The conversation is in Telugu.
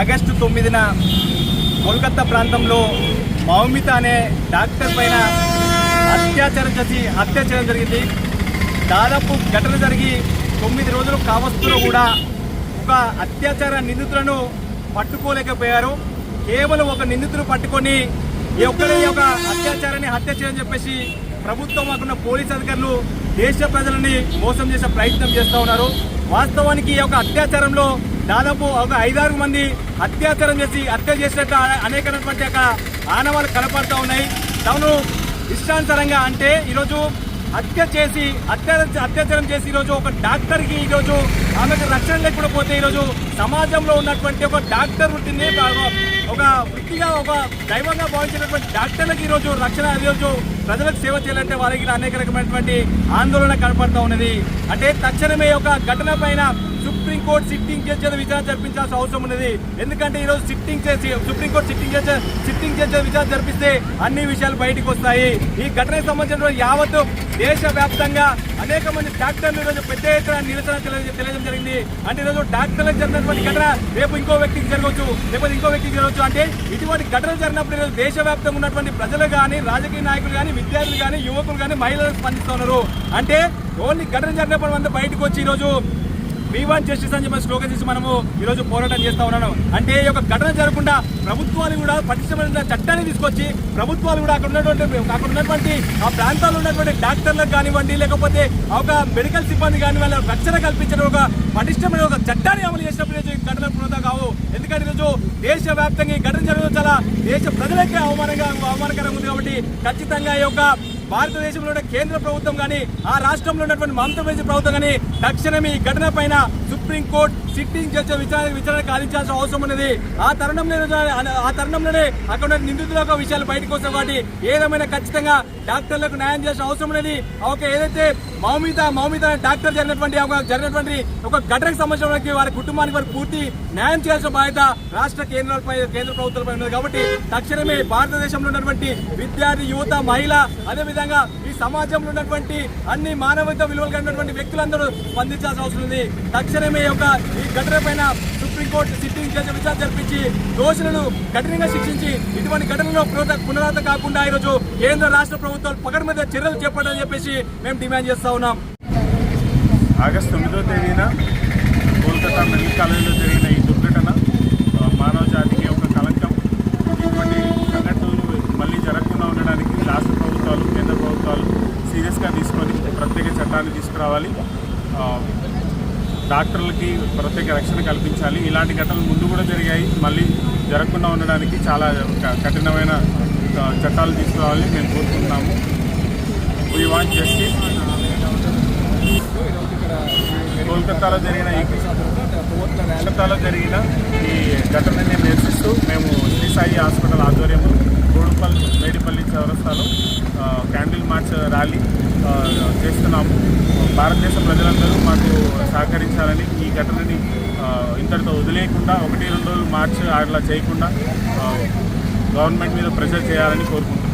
August తొమ్మిదిన కోల్కత్తా ప్రాంతంలో మౌమిత అనే డాక్టర్ పైన అత్యాచారం చేసి హత్య చేయడం జరిగింది. దాదాపు ఘటన జరిగి తొమ్మిది రోజులు కావస్తులో కూడా ఒక అత్యాచార నిందితులను పట్టుకోలేకపోయారు. కేవలం ఒక నిందితులు పట్టుకొని ఈ ఒక్కడే యొక్క అత్యాచారాన్ని హత్య చేయని చెప్పేసి ప్రభుత్వం మాకున్న పోలీస్ అధికారులు దేశ ప్రజలని మోసం చేసే ప్రయత్నం చేస్తూ ఉన్నారు. వాస్తవానికి ఈ యొక్క అత్యాచారంలో దాదాపు ఒక ఐదారు మంది అత్యాచారం చేసి హత్య చేసినట్టు అనేకమైనటువంటి యొక్క ఆనవాళ్ళు కనపడుతూ ఉన్నాయి. తమను ఇష్టాంతరంగా అంటే ఈరోజు హత్య చేసి అత్యాచారం అత్యాచారం చేసి ఈరోజు ఒక డాక్టర్కి ఈరోజు ఆమెకు రక్షణ లేకుండా పోతే ఈరోజు సమాజంలో ఉన్నటువంటి ఒక డాక్టర్ వృత్తిని ఒక- ఒక వృత్తిగా ఒక దైవంగా భావించినటువంటి డాక్టర్లకు ఈరోజు రక్షణ ఈరోజు ప్రజలకు సేవ చేయాలంటే వారికి అనేక రకమైనటువంటి ఆందోళన కనపడతా ఉన్నది. అంటే తక్షణమే ఒక ఘటన పైన సుప్రీంకోర్టు సిట్టింగ్ జడ్జి విచారణ జరిపించాల్సిన అవసరం ఉన్నది. ఎందుకంటే ఈరోజు సిట్టింగ్ చేసి supreme court sitting judge sitting judge విచారణ జరిపిస్తే అన్ని విషయాలు బయటకు వస్తాయి. ఈ ఘటనకు సంబంధించిన యావత్ దేశ వ్యాప్తంగా అనేక మంది డాక్టర్లు ఈరోజు పెద్ద ఎత్తున నిరసన తెలియజేయడం జరిగింది. అంటే ఈరోజు డాక్టర్లకు జరిగినటువంటి ఘటన రేపు ఇంకో వ్యక్తికి జరగవచ్చు. లేకపోతే ఇంకో వ్యక్తికి జరగవచ్చు. అంటే ఇటువంటి ఘటనలు జరిగినప్పుడు ఈరోజు దేశవ్యాప్తంగా ఉన్నటువంటి ప్రజలు కానీ రాజకీయ నాయకులు కానీ విద్యార్థులు కానీ యువకులు కానీ మహిళలు స్పందిస్తున్నారు అంటే ఓన్లీ ఘటన జరిగినప్పుడు అంతా బయటకు వచ్చి ఈరోజు వి వన్ జస్టిస్ అని చెప్పి స్లోగన్ చేసి మనము ఈరోజు పోరాటం చేస్తా ఉన్నాను. అంటే ఈ యొక్క ఘటన జరగకుండా ప్రభుత్వాలు కూడా పటిష్టమైన చట్టాన్ని తీసుకొచ్చి ప్రభుత్వాలు కూడా అక్కడ ఉన్నటువంటి అక్కడ ఉన్నటువంటి ఆ ప్రాంతాల్లో ఉన్నటువంటి డాక్టర్లకు కానివ్వండి లేకపోతే ఒక మెడికల్ సిబ్బంది కానీ వాళ్ళ రక్షణ కల్పించిన ఒక పటిష్టమైన ఒక చట్టాన్ని అమలు చేసినప్పుడు ఘటన ఈ కావు ఎందుకంటే ఈరోజు దేశ వ్యాప్తంగా ఈ ఘటన జరగడం చాలా దేశ ప్రజలకే అవమానంగా అవమానకరంగా ఉంది కాబట్టి ఖచ్చితంగా ఈ యొక్క భారతదేశంలో ఉన్న కేంద్ర ప్రభుత్వం కానీ ఆ రాష్ట్రంలో ఉన్నటువంటి మమతా బెనర్జీ ప్రభుత్వం కానీ తక్షణమే ఈ ఘటన పైన సుప్రీంకోర్టు సిట్టింగ్ జడ్జి విచారణ విచారణ కాలించాల్సిన అవసరం ఉన్నది. ఆ తరుణంలో ఆ తరుణంలోనే అక్కడ నిందితుల యొక్క విషయాలు బయటకు వస్తాయి కాబట్టి ఏదేమైనా ఖచ్చితంగా డాక్టర్లకు న్యాయం చేసిన అవసరం ఉన్నది. ఒక ఏదైతే మౌమిత మౌమిత డాక్టర్ జరిగినటువంటి ఒక జరిగినటువంటి ఒక ఘటనకు సంబంధించిన వారి కుటుంబానికి వారికి పూర్తి న్యాయం చేయాల్సిన బాధ్యత రాష్ట్ర కేంద్రాలపై కేంద్ర ప్రభుత్వాలపై ఉన్నది. కాబట్టి తక్షణమే భారతదేశంలో ఉన్నటువంటి విద్యార్థి యువత మహిళ అదేవిధంగా సమాజంలో ఉన్నటువంటి అన్ని మానవత విలువలు కలిగినటువంటి వ్యక్తులందరూ స్పందించాల్సిన అవసరం ఉంది. తక్షణమే యొక్క ఈ ఘటన పైన సుప్రీంకోర్టు సిట్టింగ్ జడ్జి విచారణ జరిపించి దోషులను కఠినంగా శిక్షించి ఇటువంటి ఘటనలో పునరాత కాకుండా ఈరోజు కేంద్ర రాష్ట్ర ప్రభుత్వాలు పగడ మీద చర్యలు చేపట్టాలని చెప్పేసి మేము డిమాండ్ చేస్తా ఉన్నాం. ఆగస్టు తొమ్మిదో తేదీన కోల్కతా మెడికల్ కాలేజీలో జరిగిన ఈ దుర్ఘటన మానవ చట్టాన్ని తీసుకురావాలి. డాక్టర్లకి ప్రత్యేక రక్షణ కల్పించాలి. ఇలాంటి ఘటనలు ముందు కూడా జరిగాయి. మళ్ళీ జరగకుండా ఉండడానికి చాలా కఠినమైన చట్టాలు తీసుకురావాలని మేము కోరుకుంటున్నాము. వీ వాంట్ జస్టిస్ కోల్కతాలో జరిగిన ఈ కోల్కతాలో జరిగిన ఈ ఘటనని నిరసిస్తూ మేము శ్రీ సాయి హాస్పిటల్ ఆధ్వర్యంలో గోడుపల్లి మేడిపల్లి చౌరస్తాలో క్యాండిల్ మార్చ్ ర్యాలీ చేస్తున్నాము. భారతదేశ ప్రజలందరూ మాకు సహకరించాలని ఈ ఘటనని ఇంతటితో వదిలేయకుండా ఒకటి రెండు రోజులు మార్చ్ అట్లా చేయకుండా గవర్నమెంట్ మీద ప్రెషర్ చేయాలని కోరుకుంటున్నాం.